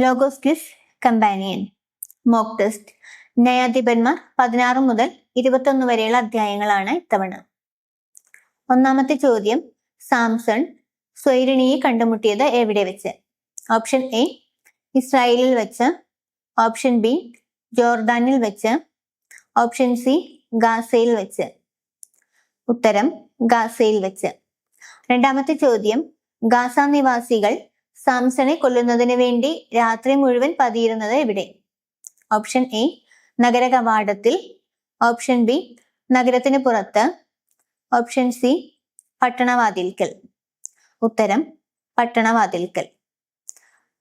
Logos quiz companion. Mock test ന്യായാധിപന്മാർ പതിനാറ് മുതൽ ഇരുപത്തൊന്ന് വരെയുള്ള അധ്യായങ്ങളാണ് ഇത്തവണ. ഒന്നാമത്തെ ചോദ്യം. സാംസൺ സ്വൈരിണിയെ കണ്ടുമുട്ടിയത് എവിടെ വെച്ച്? ഓപ്ഷൻ എ ഇസ്രായേലിൽ വെച്ച്. ഓപ്ഷൻ ബി ജോർദാനിൽ വെച്ച്. ഓപ്ഷൻ സി ഗാസയിൽ വെച്ച്. ഉത്തരം. ഗാസയിൽ വെച്ച്. രണ്ടാമത്തെ ചോദ്യം. ഗാസ നിവാസികൾ സാംസണെ കൊല്ലുന്നതിന് വേണ്ടി രാത്രി മുഴുവൻ പതിയിരുന്നത് എവിടെ? ഓപ്ഷൻ എ നഗര കവാടത്തിൽ ഓപ്ഷൻ ബി നഗരത്തിന് പുറത്ത്. ഓപ്ഷൻ സി പട്ടണവാതിൽക്കൽ. ഉത്തരം പട്ടണവാതിൽക്കൽ.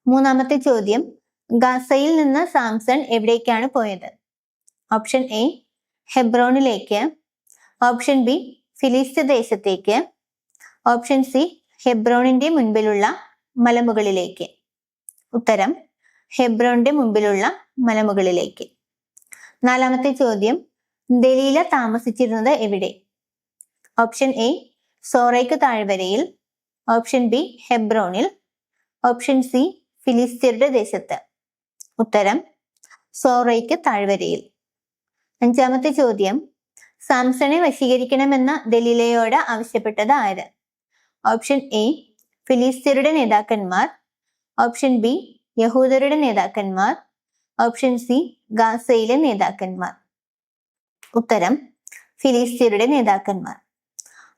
മൂന്നാമത്തെ ചോദ്യം ഗാസയിൽ നിന്ന് സാംസൺ എവിടേക്കാണ് പോയത്? ഓപ്ഷൻ എ ഹെബ്രോണിലേക്ക്. ഓപ്ഷൻ ബി ഫിലിസ്തീൻ ദേശത്തേക്ക്. ഓപ്ഷൻ സി ഹെബ്രോണിന്റെ മുൻപിലുള്ള മലമുകളിലേക്ക്. ഉത്തരം ഹെബ്രോണിന്റെ മുമ്പിലുള്ള മലമുകളിലേക്ക്. നാലാമത്തെ ചോദ്യം ദലീല താമസിച്ചിരുന്നത് എവിടെ? ഓപ്ഷൻ എ സോറയ്ക്ക് താഴ്വരയിൽ. ഓപ്ഷൻ ബി ഹെബ്രോണിൽ. ഓപ്ഷൻ സി ഫിലിസ്തീരുടെ ദേശത്ത്. ഉത്തരം സോറയ്ക്ക് താഴ്വരയിൽ. അഞ്ചാമത്തെ ചോദ്യം സാംസണെ വശീകരിക്കണമെന്ന ദലീലയോട് ആവശ്യപ്പെട്ടത് ആര്? ഓപ്ഷൻ എ ഫിലിസ്തീരുടെ നേതാക്കന്മാർ. ഓപ്ഷൻ ബി യഹൂദരുടെ നേതാക്കന്മാർ. ഓപ്ഷൻ സി ഗാസയിലെ നേതാക്കന്മാർ. ഉത്തരം ഫിലിസ്തീനയുടെ നേതാക്കന്മാർ.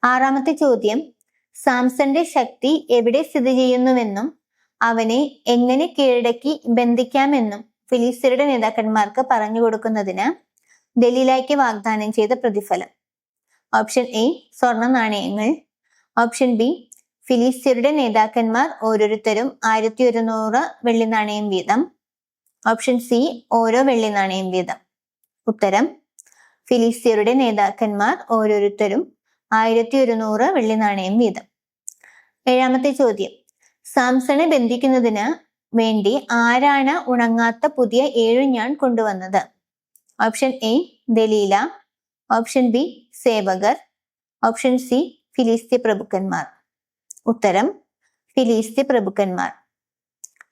ആറാമത്തെ ചോദ്യം സാംസന്റെ ശക്തി എവിടെ സ്ഥിതി ചെയ്യുന്നുവെന്നും അവനെ എങ്ങനെ കീഴടക്കി ബന്ധിക്കാമെന്നും ഫിലിസ്തീനയുടെ നേതാക്കന്മാർക്ക് പറഞ്ഞു കൊടുക്കുന്നതിന് ദലീലായ്ക്ക് വാഗ്ദാനം ചെയ്ത പ്രതിഫലം. ഓപ്ഷൻ എ സ്വർണ നാണയങ്ങൾ. ഓപ്ഷൻ ബി ഫിലിസ്തീരുടെ നേതാക്കന്മാർ ഓരോരുത്തരും ആയിരത്തി ഒരുന്നൂറ് വെള്ളി നാണയം വീതം. ഓപ്ഷൻ സി ഓരോ വെള്ളി നാണയം വീതം. ഉത്തരം ഫിലിസ്ത്യരുടെ നേതാക്കന്മാർ ഓരോരുത്തരും ആയിരത്തി ഒരുന്നൂറ് വെള്ളി നാണയം വീതം. ഏഴാമത്തെ ചോദ്യം സാംസണെ ബന്ധിക്കുന്നതിന് വേണ്ടി ആരാണ് ഉണങ്ങാത്ത പുതിയ ഏഴു ഞാൻ കൊണ്ടുവന്നത്? Option A Delilah. Option B സേവകർ. ഓപ്ഷൻ സി ഫിലിസ്തീ പ്രഭുക്കന്മാർ. ഉത്തരം ഫിലിസ്തീ പ്രഭുക്കന്മാർ.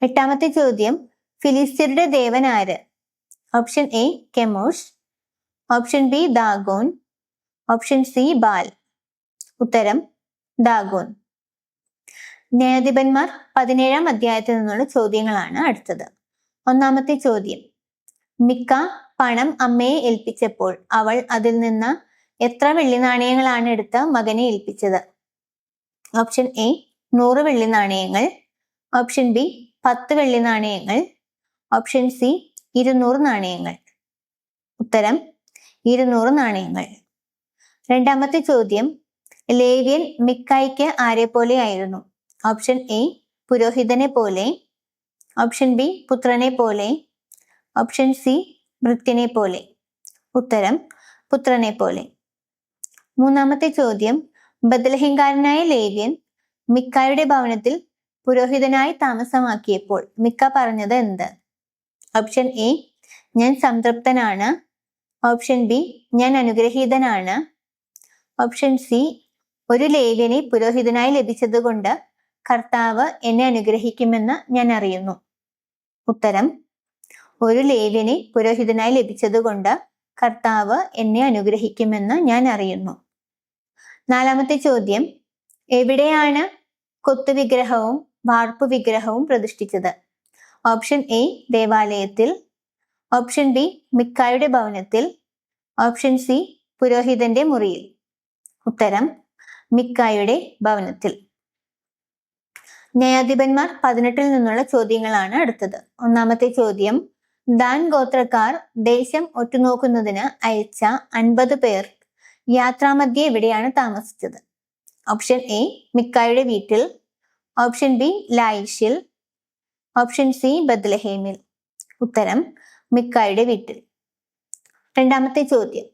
എട്ടാമത്തെ ചോദ്യം ഫിലിസ്തീരുടെ ദേവൻ ആര്? Option A Chemosh. Option B Dagon. Option C Baal. ഉത്തരം ദാഗോൻ. ന്യായാധിപന്മാർ പതിനേഴാം അധ്യായത്തിൽ നിന്നുള്ള ചോദ്യങ്ങളാണ് അടുത്തത്. ഒന്നാമത്തെ ചോദ്യം മിക്ക പണം അമ്മയെ ഏൽപ്പിച്ചപ്പോൾ അവൾ അതിൽ നിന്ന് എത്ര വെള്ളി നാണയങ്ങളാണ് എടുത്ത് മകനെ ഏൽപ്പിച്ചത്? ഓപ്ഷൻ എ നൂറ് വെള്ളി നാണയങ്ങൾ. ഓപ്ഷൻ ബി പത്ത് വെള്ളി നാണയങ്ങൾ. ഓപ്ഷൻ സി ഇരുന്നൂറ് നാണയങ്ങൾ. ഉത്തരം ഇരുന്നൂറ് നാണയങ്ങൾ. രണ്ടാമത്തെ ചോദ്യം ലേവ്യൻ മിക്കായ്ക്ക് ആരെ പോലെയായിരുന്നു ഓപ്ഷൻ എ പുരോഹിതനെ പോലെ. ഓപ്ഷൻ ബി പുത്രനെ പോലെ. ഓപ്ഷൻ സി ഭൃത്യനെ പോലെ. ഉത്തരം പുത്രനെ പോലെ. മൂന്നാമത്തെ ചോദ്യം ബദലഹിങ്കാരനായ ലേവ്യൻ മിക്കായുടെ ഭവനത്തിൽ പുരോഹിതനായി താമസമാക്കിയപ്പോൾ മിക്ക പറഞ്ഞത് എന്ത്? ഓപ്ഷൻ എ ഞാൻ സംതൃപ്തനാണ്. ഓപ്ഷൻ ബി ഞാൻ അനുഗ്രഹീതനാണ്. ഓപ്ഷൻ സി ഒരു ലേവ്യനെ പുരോഹിതനായി ലഭിച്ചതുകൊണ്ട് കർത്താവ് എന്നെ അനുഗ്രഹിക്കുമെന്ന് ഞാൻ അറിയുന്നു. ഉത്തരം ഒരു ലേവ്യനെ പുരോഹിതനായി ലഭിച്ചതുകൊണ്ട് കർത്താവ് എന്നെ അനുഗ്രഹിക്കുമെന്ന് ഞാൻ അറിയുന്നു. നാലാമത്തെ ചോദ്യം. എവിടെയാണ് കൊത്തു വിഗ്രഹവും വാർപ്പ് വിഗ്രഹവും പ്രതിഷ്ഠിച്ചത്? ഓപ്ഷൻ എ ദേവാലയത്തിൽ. ഓപ്ഷൻ ബി മിക്കായുടെ ഭവനത്തിൽ. ഓപ്ഷൻ സി പുരോഹിതന്റെ മുറിയിൽ. ഉത്തരം മിക്കായുടെ ഭവനത്തിൽ. ന്യായാധിപന്മാർ പതിനെട്ടിൽ നിന്നുള്ള ചോദ്യങ്ങളാണ് അടുത്തത്. ഒന്നാമത്തെ ചോദ്യം ദാൻ ഗോത്രക്കാർ ദേശം ഒറ്റുനോക്കുന്നതിന് അയച്ച അൻപത് പേർ യാത്രാമധ്യേ എവിടെയാണ് താമസിച്ചത്? ഓപ്ഷൻ എ മിക്കായുടെ വീട്ടിൽ. ഓപ്ഷൻ ബി ലായിഷിൽ ഓപ്ഷൻ സി ബദ്ലഹേമിൽ ഉത്തരം മിക്കായുടെ വീട്ടിൽ. രണ്ടാമത്തെ ചോദ്യം.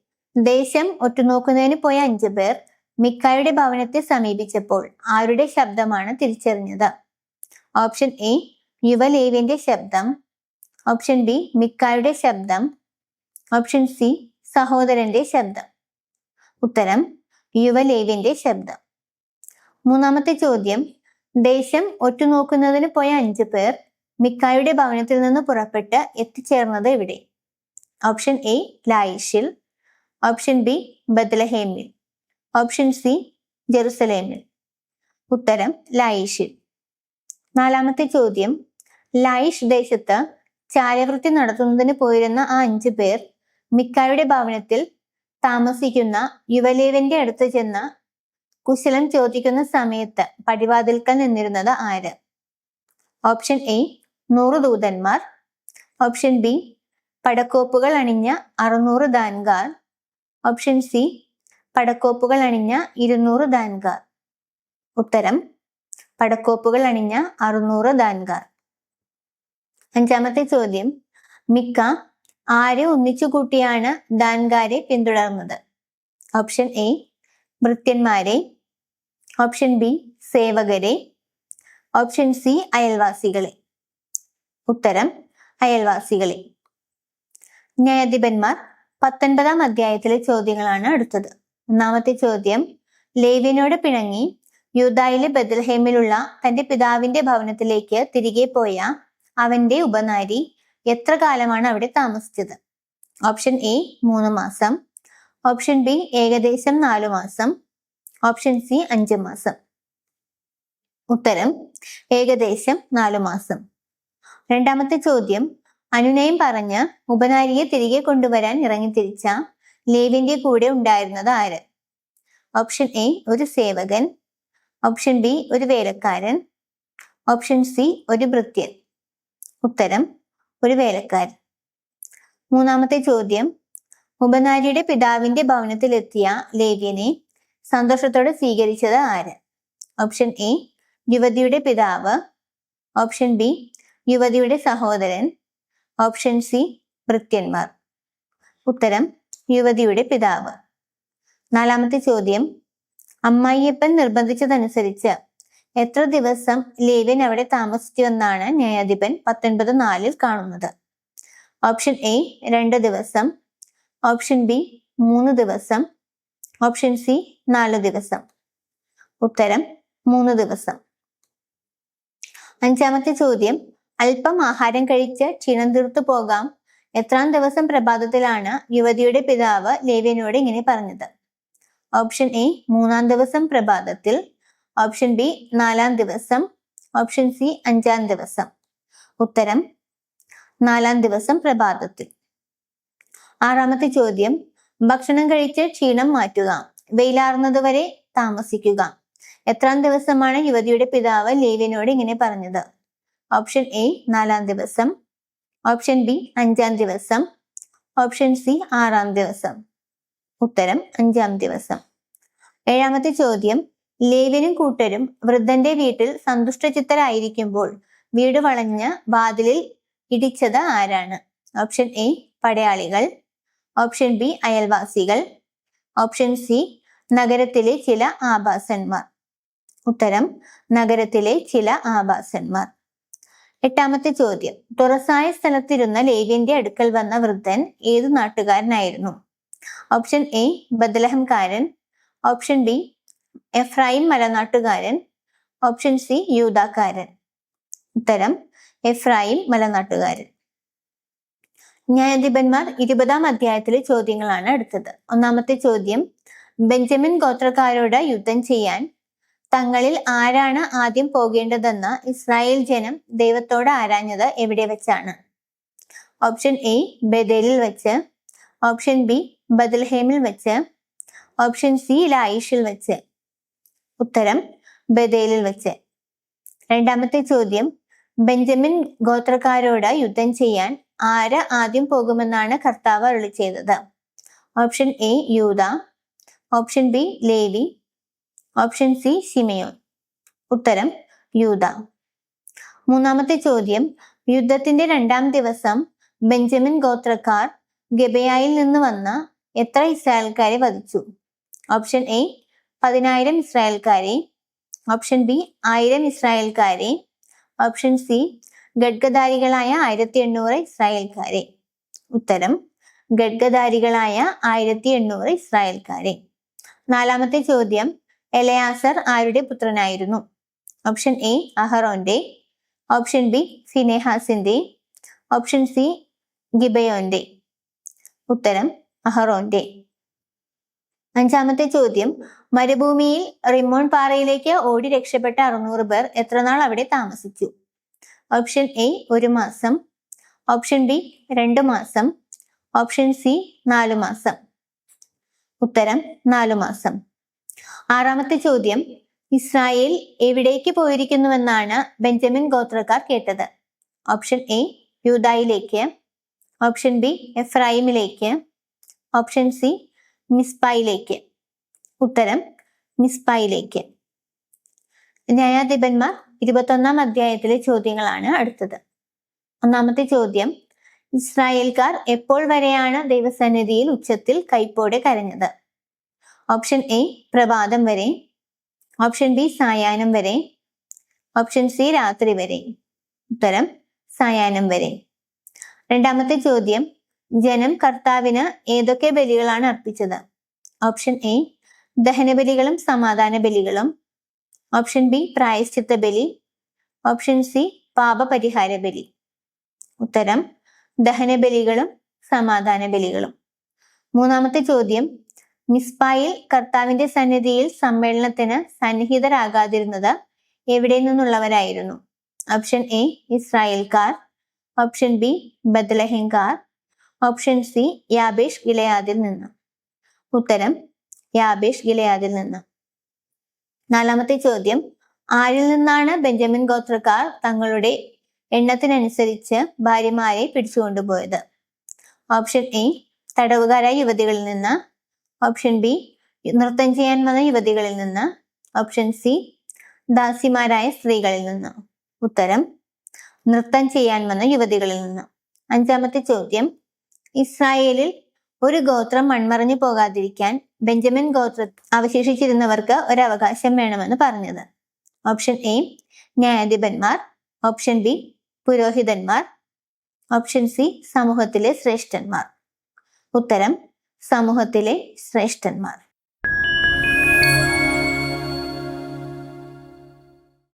ദേശം ഒറ്റുനോക്കുന്നതിന് പോയ അഞ്ചു പേർ മിക്കായുടെ ഭവനത്തെ സമീപിച്ചപ്പോൾ ആരുടെ ശബ്ദമാണ് തിരിച്ചറിഞ്ഞത്? ഓപ്ഷൻ എ യുവലേവിന്റെ ശബ്ദം. ഓപ്ഷൻ ബി മിക്കായുടെ ശബ്ദം. ഓപ്ഷൻ സി സഹോദരന്റെ ശബ്ദം. ഉത്തരം യുവലേവിന്റെ ശബ്ദം. മൂന്നാമത്തെ ചോദ്യം ദേശം ഒറ്റുനോക്കുന്നതിന് പോയ അഞ്ചു പേർ മിക്കായുടെ ഭവനത്തിൽ നിന്ന് പുറപ്പെട്ട് എത്തിച്ചേർന്നത് എവിടെ? ഓപ്ഷൻ എ ലായിഷിൽ. ഓപ്ഷൻ ബി ബദ്ലഹേമിൽ ഓപ്ഷൻ സി ജെറുസലേമിൽ. ഉത്തരം ലായിഷിൽ. നാലാമത്തെ ചോദ്യം ലായിഷ് ദേശത്ത് ചാരവൃത്തി നടത്തുന്നതിന് പോയിരുന്ന ആ അഞ്ചു പേർ മിക്കായുടെ ഭവനത്തിൽ താമസിക്കുന്ന യുവലേവന്റെ അടുത്ത് ചെന്ന് കുശലം ചോദിക്കുന്ന സമയത്ത് പടിവാതിൽക്കൽ നിന്നിരുന്നത് ആര്? ഓപ്ഷൻ എ നൂറ് ദൂതന്മാർ. ഓപ്ഷൻ ബി പടക്കോപ്പുകൾ അണിഞ്ഞ അറുന്നൂറ് ദാൻകാർ ഓപ്ഷൻ സി പടക്കോപ്പുകൾ അണിഞ്ഞ ഇരുന്നൂറ് ദാൻകാർ ഉത്തരം പടക്കോപ്പുകൾ അണിഞ്ഞ അറുന്നൂറ് ദാൻകാർ അഞ്ചാമത്തെ ചോദ്യം മിക്ക ആരെ ഒന്നിച്ചു കൂട്ടിയാണ് ദാൻകാരെ പിന്തുടർന്നത്? ഓപ്ഷൻ എ ഭൃത്യന്മാരെ. ഓപ്ഷൻ ബി സേവകരെ. ഓപ്ഷൻ സി അയൽവാസികളെ. ഉത്തരം അയൽവാസികളെ. ന്യായാധിപന്മാർ പത്തൊൻപതാം അധ്യായത്തിലെ ചോദ്യങ്ങളാണ് അടുത്തത്. ഒന്നാമത്തെ ചോദ്യം ലേവിനോട് പിണങ്ങി യൂതായിലെ ബദൽഹേമിലുള്ള തന്റെ പിതാവിന്റെ ഭവനത്തിലേക്ക് തിരികെ പോയ അവന്റെ ഉപനാരി എത്ര കാലമാണ് അവിടെ താമസിച്ചത്? ഓപ്ഷൻ എ മൂന്ന് മാസം. ഓപ്ഷൻ ബി ഏകദേശം നാലു മാസം. ഓപ്ഷൻ സി അഞ്ച് മാസം. ഉത്തരം ഏകദേശം നാലു മാസം. രണ്ടാമത്തെ ചോദ്യം അനുനയം പറഞ്ഞ് ഉപനാരിയെ തിരികെ കൊണ്ടുവരാൻ ഇറങ്ങിത്തിരിച്ച ലേവിന്റെ കൂടെ ഉണ്ടായിരുന്നത് ആര്? ഓപ്ഷൻ എ ഒരു സേവകൻ. ഓപ്ഷൻ ബി ഒരു വേലക്കാരൻ. ഓപ്ഷൻ സി ഒരു ഭൃത്യൻ. ഉത്തരം ഒരു വേലക്കാരൻ മൂന്നാമത്തെ ചോദ്യം. ഉപനാരിയുടെ പിതാവിന്റെ ഭവനത്തിലെത്തിയ ലേവ്യനെ സന്തോഷത്തോടെ സ്വീകരിച്ചത് ആര്? ഓപ്ഷൻ എ യുവതിയുടെ പിതാവ്. ഓപ്ഷൻ ബി യുവതിയുടെ സഹോദരൻ. ഓപ്ഷൻ സി ഭൃത്യന്മാർ ഉത്തരം യുവതിയുടെ പിതാവ്. നാലാമത്തെ ചോദ്യം. അമ്മായിയപ്പൻ നിർബന്ധിച്ചതനുസരിച്ച് എത്ര ദിവസം ലേവ്യൻ അവിടെ താമസിച്ചു എന്നാണ് ന്യായാധിപൻ പത്തൊൻപത് നാലിൽ കാണുന്നത്. ഓപ്ഷൻ എ രണ്ട് ദിവസം. ഓപ്ഷൻ ബി മൂന്ന് ദിവസം. ഓപ്ഷൻ സി നാല് ദിവസം. ഉത്തരം മൂന്ന് ദിവസം. അഞ്ചാമത്തെ ചോദ്യം അല്പം ആഹാരം കഴിച്ച് ക്ഷീണം തീർത്തു പോകാം. എത്രാം ദിവസം പ്രഭാതത്തിലാണ് യുവതിയുടെ പിതാവ് ലേവ്യനോട് ഇങ്ങനെ പറഞ്ഞത്. ഓപ്ഷൻ എ മൂന്നാം ദിവസം പ്രഭാതത്തിൽ. ഓപ്ഷൻ ബി നാലാം ദിവസം. ഓപ്ഷൻ സി അഞ്ചാം ദിവസം. ഉത്തരം നാലാം ദിവസം പ്രഭാതത്തിൽ. ആറാമത്തെ ചോദ്യം ഭക്ഷണം കഴിച്ച് ക്ഷീണം മാറ്റുക. വെയിലാറുന്നതുവരെ താമസിക്കുക. എത്രാം ദിവസമാണ് യുവതിയുടെ പിതാവ് ലേവിനോട് ഇങ്ങനെ പറഞ്ഞത്. ഓപ്ഷൻ എ നാലാം ദിവസം. ഓപ്ഷൻ ബി അഞ്ചാം ദിവസം. ഓപ്ഷൻ സി ആറാം ദിവസം. ഉത്തരം അഞ്ചാം ദിവസം. ഏഴാമത്തെ ചോദ്യം ലേവ്യനും കൂട്ടരും വൃദ്ധന്റെ വീട്ടിൽ സന്തുഷ്ടചിത്തരായിരിക്കുമ്പോൾ വീട് വളഞ്ഞ് വാതിലിൽ ഇടിച്ചത് ആരാണ്? ഓപ്ഷൻ എ പടയാളികൾ. ഓപ്ഷൻ ബി അയൽവാസികൾ. ഓപ്ഷൻ സി നഗരത്തിലെ ചില ആഭാസന്മാർ. ഉത്തരം നഗരത്തിലെ ചില ആഭാസന്മാർ. എട്ടാമത്തെ ചോദ്യം. തുറസായ സ്ഥലത്തിരുന്ന ലേവ്യന്റെ അടുക്കൽ വന്ന വൃദ്ധൻ ഏതു നാട്ടുകാരനായിരുന്നു? ഓപ്ഷൻ എ ബദലഹംകാരൻ. ഓപ്ഷൻ ബി എഫ്രൈം മലനാട്ടുകാരൻ ഓപ്ഷൻ സി യൂതാക്കാരൻ ഉത്തരം എഫ്രൈം മലനാട്ടുകാരൻ. ന്യായാധിപന്മാർ ഇരുപതാം അധ്യായത്തിലെ ചോദ്യങ്ങളാണ് അടുത്തത് ഒന്നാമത്തെ ചോദ്യം ബെഞ്ചമിൻ ഗോത്രക്കാരോട് യുദ്ധം ചെയ്യാൻ തങ്ങളിൽ ആരാണ് ആദ്യം പോകേണ്ടതെന്ന് ഇസ്രായേൽ ജനം ദൈവത്തോട് ആരാഞ്ഞത് എവിടെ വെച്ചാണ്? ഓപ്ഷൻ എ ബദേലിൽ വെച്ച്. ഓപ്ഷൻ ബി ബദൽഹേമിൽ വെച്ച്. ഓപ്ഷൻ സി ലായിഷിൽ വെച്ച്. ഉത്തരം ബദേലിൽ വെച്ച്. രണ്ടാമത്തെ ചോദ്യം ബെഞ്ചമിൻ ഗോത്രക്കാരോട് യുദ്ധം ചെയ്യാൻ ആര് ആദ്യം പോകുമെന്നാണ് കർത്താവ് അരുളി ചെയ്തത്. ഓപ്ഷൻ എ യൂത option B Levi. Option C ഷിമയോൻ ഉത്തരം യൂത മൂന്നാമത്തെ ചോദ്യം യുദ്ധത്തിന്റെ രണ്ടാം ദിവസം ബെഞ്ചമിൻ ഗോത്രക്കാർ ഗബയായിൽ നിന്ന് വന്ന എത്ര ഇസ്രായേൽക്കാരെ വധിച്ചു? ഓപ്ഷൻ എ പതിനായിരം ഇസ്രായേൽക്കാരെ. ഓപ്ഷൻ ബി ആയിരം ഇസ്രായേൽക്കാരെ. ഓപ്ഷൻ സി ഘഡ്ഗധാരികളായ ആയിരത്തി എണ്ണൂറ് ഇസ്രായേൽക്കാരെ. ഉത്തരം ഘഡ്ഗധാരികളായ ആയിരത്തി എണ്ണൂറ് ഇസ്രായേൽക്കാരെ. നാലാമത്തെ ചോദ്യം എലയാസർ ആരുടെ പുത്രനായിരുന്നു? ഓപ്ഷൻ എ അഹറോന്റെ. ഓപ്ഷൻ ബി ഫിനെഹാസിന്റെ. ഓപ്ഷൻ സി ഗിബയോന്റെ. ഉത്തരം അഹറോന്റെ. അഞ്ചാമത്തെ ചോദ്യം മരുഭൂമിയിൽ റിമോൺ പാറയിലേക്ക് ഓടി രക്ഷപ്പെട്ട അറുന്നൂറ് പേർ എത്ര നാൾ അവിടെ താമസിച്ചു? ഓപ്ഷൻ എ ഒരു മാസം. ഓപ്ഷൻ ബി രണ്ട് മാസം. ഓപ്ഷൻ സി നാലു മാസം. ഉത്തരം നാലു മാസം. ആറാമത്തെ ചോദ്യം ഇസ്രായേൽ എവിടേക്ക് പോയിരിക്കുന്നുവെന്നാണ് ബെഞ്ചമിൻ ഗോത്രക്കാർ കേട്ടത്. ഓപ്ഷൻ എ യൂതായിലേക്ക് ഓപ്ഷൻ ബി എഫ്രൈമിലേക്ക് ഓപ്ഷൻ സി മിസ്പായിലേക്ക്. ഉത്തരം മിസ്പായിലേക്ക് ന്യായാധിപന്മാർ ഇരുപത്തൊന്നാം അധ്യായത്തിലെ ചോദ്യങ്ങളാണ് അടുത്തത്. ഒന്നാമത്തെ ചോദ്യം ഇസ്രായേൽക്കാർ എപ്പോൾ വരെയാണ് ദൈവസന്നിധിയിൽ ഉച്ചത്തിൽ കൈപ്പോടെ കരഞ്ഞത്? ഓപ്ഷൻ എ പ്രഭാതം വരെ. ഓപ്ഷൻ ബി സായാഹ്നം വരെ. ഓപ്ഷൻ സി രാത്രി വരെ. ഉത്തരം സായാഹ്നം വരെ. രണ്ടാമത്തെ ചോദ്യം ജനം കർത്താവിന് ഏതൊക്കെ ബലികളാണ് അർപ്പിച്ചത്? ഓപ്ഷൻ എ ദഹനബലികളും സമാധാന ബലികളും ഓപ്ഷൻ ബി പ്രായശ്ചിത്ത ബലി. ഓപ്ഷൻ സി പാപപരിഹാര ബലി. ഉത്തരം ദഹനബലികളും സമാധാന ബലികളും മൂന്നാമത്തെ ചോദ്യം മിസ്ബായിൽ കർത്താവിന്റെ സന്നിധിയിൽ സമ്മേളനത്തിന് സന്നിഹിതരാകാതിരുന്നത് എവിടെ നിന്നുള്ളവരായിരുന്നു? ഓപ്ഷൻ എ ഇസ്രായേൽക്കാർ. ഓപ്ഷൻ ബി ബദ്ലഹിംകാർ ഓപ്ഷൻ സി യാബേഷ് ഗിലയാദിൽ നിന്ന്. ഉത്തരം യാബേഷ് ഗിലയാദിൽ നിന്ന്. നാലാമത്തെ ചോദ്യം. ആരിൽ നിന്നാണ് ബെഞ്ചമിൻ ഗോത്രക്കാർ തങ്ങളുടെ എണ്ണത്തിനനുസരിച്ച് ഭാര്യമാരെ പിടിച്ചുകൊണ്ടുപോയത്? ഓപ്ഷൻ എ തടവുകാരായ യുവതികളിൽ നിന്ന്. ഓപ്ഷൻ ബി നൃത്തം ചെയ്യാൻ വന്ന യുവതികളിൽ നിന്ന്. ഓപ്ഷൻ സി ദാസിമാരായ സ്ത്രീകളിൽ നിന്ന്. ഉത്തരം നൃത്തം ചെയ്യാൻ വന്ന യുവതികളിൽ നിന്ന്. അഞ്ചാമത്തെ ചോദ്യം. ഇസ്രായേലിൽ ഒരു ഗോത്രം മൺമറഞ്ഞു പോകാതിരിക്കാൻ ബെഞ്ചമിൻ ഗോത്ര അവശേഷിച്ചിരുന്നവർക്ക് ഒരു അവകാശം വേണമെന്ന് പറഞ്ഞത്. ഓപ്ഷൻ എ ന്യായാധിപന്മാർ. ഓപ്ഷൻ ബി പുരോഹിതന്മാർ. ഓപ്ഷൻ സി സമൂഹത്തിലെ ശ്രേഷ്ഠന്മാർ. ഉത്തരം സമൂഹത്തിലെ ശ്രേഷ്ഠന്മാർ.